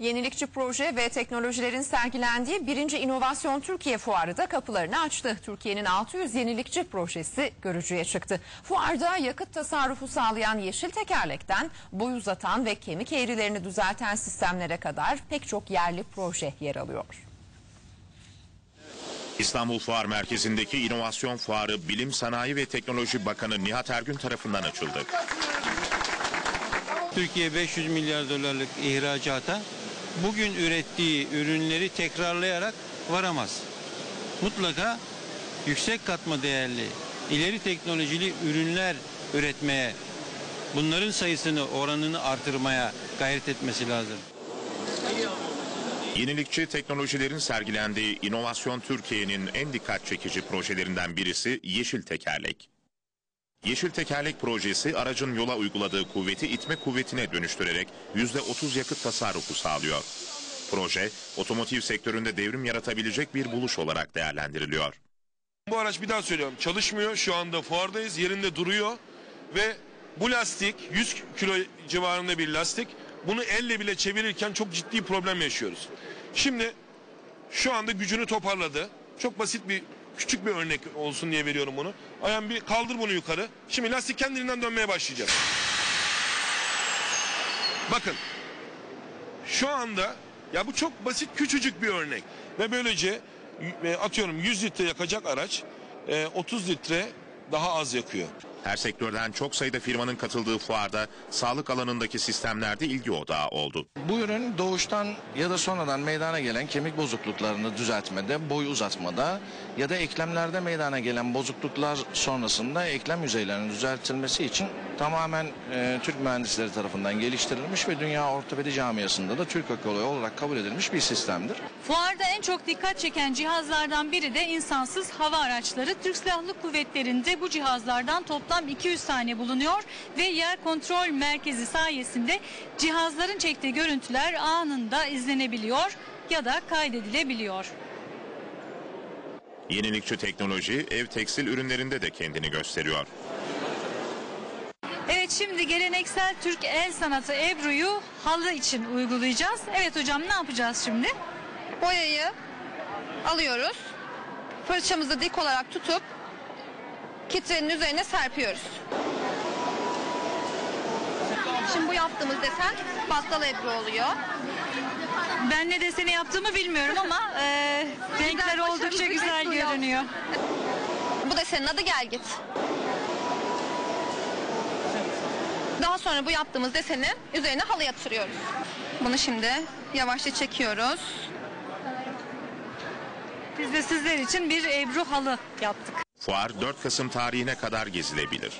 Yenilikçi proje ve teknolojilerin sergilendiği 1. İnovasyon Türkiye Fuarı da kapılarını açtı. Türkiye'nin 600 yenilikçi projesi görücüye çıktı. Fuarda yakıt tasarrufu sağlayan yeşil tekerlekten boy uzatan ve kemik eğrilerini düzelten sistemlere kadar pek çok yerli proje yer alıyor. İstanbul Fuar Merkezi'ndeki İnovasyon Fuarı Bilim, Sanayi ve Teknoloji Bakanı Nihat Ergün tarafından açıldı. Türkiye 500 milyar dolarlık ihracata bugün ürettiği ürünleri tekrarlayarak varamaz. Mutlaka yüksek katma değerli, ileri teknolojili ürünler üretmeye, bunların sayısını, oranını artırmaya gayret etmesi lazım. Yenilikçi teknolojilerin sergilendiği İnovasyon Türkiye'nin en dikkat çekici projelerinden birisi Yeşil Tekerlek. Yeşil Tekerlek projesi aracın yola uyguladığı kuvveti itme kuvvetine dönüştürerek %30 yakıt tasarrufu sağlıyor. Proje, otomotiv sektöründe devrim yaratabilecek bir buluş olarak değerlendiriliyor. Bu araç bir daha söylüyorum çalışmıyor. Şu anda fuardayız yerinde duruyor ve bu lastik 100 kilo civarında bir lastik. Bunu elle bile çevirirken çok ciddi problem yaşıyoruz. Şimdi şu anda gücünü toparladı. Çok basit bir küçük bir örnek olsun diye veriyorum bunu. Ayağım bir kaldır bunu yukarı. Şimdi lastik kendiliğinden dönmeye başlayacak. Bakın şu anda ya bu çok basit küçücük bir örnek ve böylece e, atıyorum 100 litre yakacak araç e, 30 litre daha az yakıyor. Her sektörden çok sayıda firmanın katıldığı fuarda sağlık alanındaki sistemlerde ilgi odağı oldu. Bu ürün doğuştan ya da sonradan meydana gelen kemik bozukluklarını düzeltmede, boy uzatmada ya da eklemlerde meydana gelen bozukluklar sonrasında eklem yüzeylerinin düzeltilmesi için tamamen e, Türk mühendisleri tarafından geliştirilmiş ve dünya ortopedi camiasında da Türk ekolü olarak kabul edilmiş bir sistemdir. Fuarda en çok dikkat çeken cihazlardan biri de insansız hava araçları. Türk Silahlı Kuvvetleri'nde bu cihazlardan toplam 200 tane bulunuyor ve yer kontrol merkezi sayesinde cihazların çektiği görüntüler anında izlenebiliyor ya da kaydedilebiliyor. Yenilikçi teknoloji ev tekstil ürünlerinde de kendini gösteriyor. Evet şimdi geleneksel Türk el sanatı Ebru'yu halı için uygulayacağız. Evet hocam ne yapacağız şimdi? boyayı alıyoruz. Fırçamızı dik olarak tutup kitrenin üzerine serpiyoruz. Şimdi bu yaptığımız desen battal ebru oluyor. Ben ne deseni yaptığımı bilmiyorum ama e, renkler başarılı oldukça güzel görünüyor. Bu desenin adı gel git. Daha sonra bu yaptığımız deseni üzerine halı yatırıyoruz. Bunu şimdi yavaşça çekiyoruz. Biz de sizler için bir Ebru halı yaptık. Fuar 4 Kasım tarihine kadar gezilebilir.